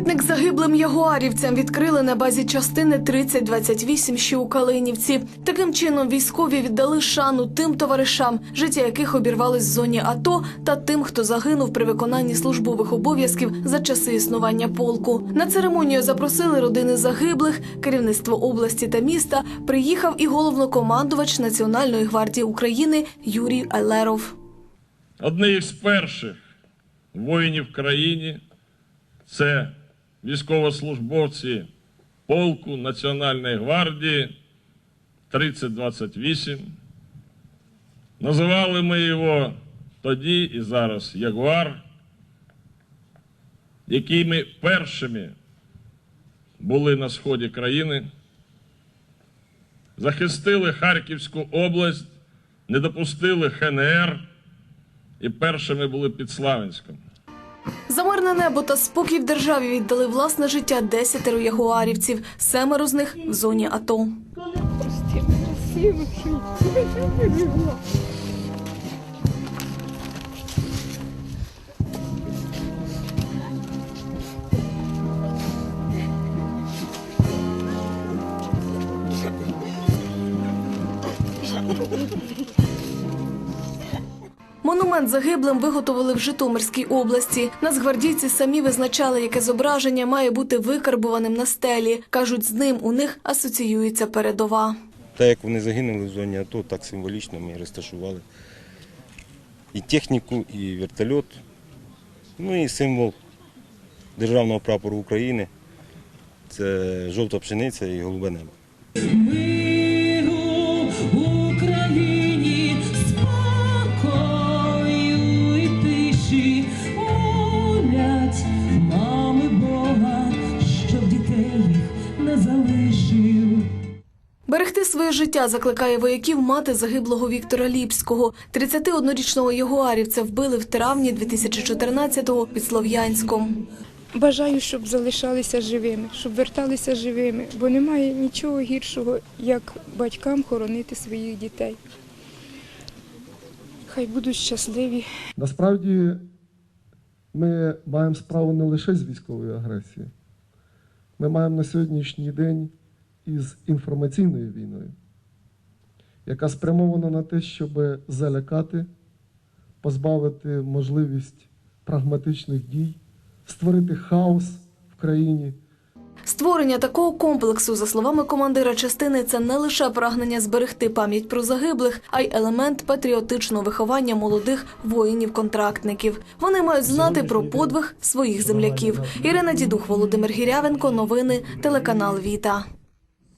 Пам'ятник загиблим ягуарівцям відкрили на базі частини 3028, що у Калинівці. Таким чином військові віддали шану тим товаришам, життя яких обірвалось в зоні АТО, та тим, хто загинув при виконанні службових обов'язків за часи існування полку. На церемонію запросили родини загиблих, керівництво області та міста. Приїхав і головнокомандувач Національної гвардії України Юрій Айлеров. Одні з перших воїнів країні це військовослужбовці полку Національної гвардії 3028. Називали ми його тоді і зараз Ягуар, якими першими були на сході країни, захистили Харківську область, не допустили ХНР і першими були під Славянськом. За мирне небо та спокій в державі віддали власне життя десятеро ягуарівців, семеро з них в зоні АТО. Монумент загиблим виготовили в Житомирській області. Нацгвардійці самі визначали, яке зображення має бути викарбуваним на стелі. кажуть, з ним у них асоціюється передова. Так як вони загинули в зоні АТО, так символічно ми розташували і техніку, і вертольот, ну і символ державного прапору України це жовта пшениця і голубе небо. Своє життя закликає вояків мати загиблого Віктора Ліпського. 31-річного ягуарівця вбили в травні 2014-го під Слов'янськом. Бажаю, щоб залишалися живими, щоб верталися живими, бо немає нічого гіршого, як батькам хоронити своїх дітей. Хай будуть щасливі. Насправді ми маємо справу не лише з військовою агресією. Ми маємо на сьогоднішній день із інформаційною війною, яка спрямована на те, щоб залякати, позбавити можливість прагматичних дій, створити хаос в країні. Створення такого комплексу, за словами командира частини, це не лише прагнення зберегти пам'ять про загиблих, а й елемент патріотичного виховання молодих воїнів-контрактників. Вони мають знати про подвиг своїх земляків. Ірина Дідух, Володимир Гірявенко. Новини телеканал Віта.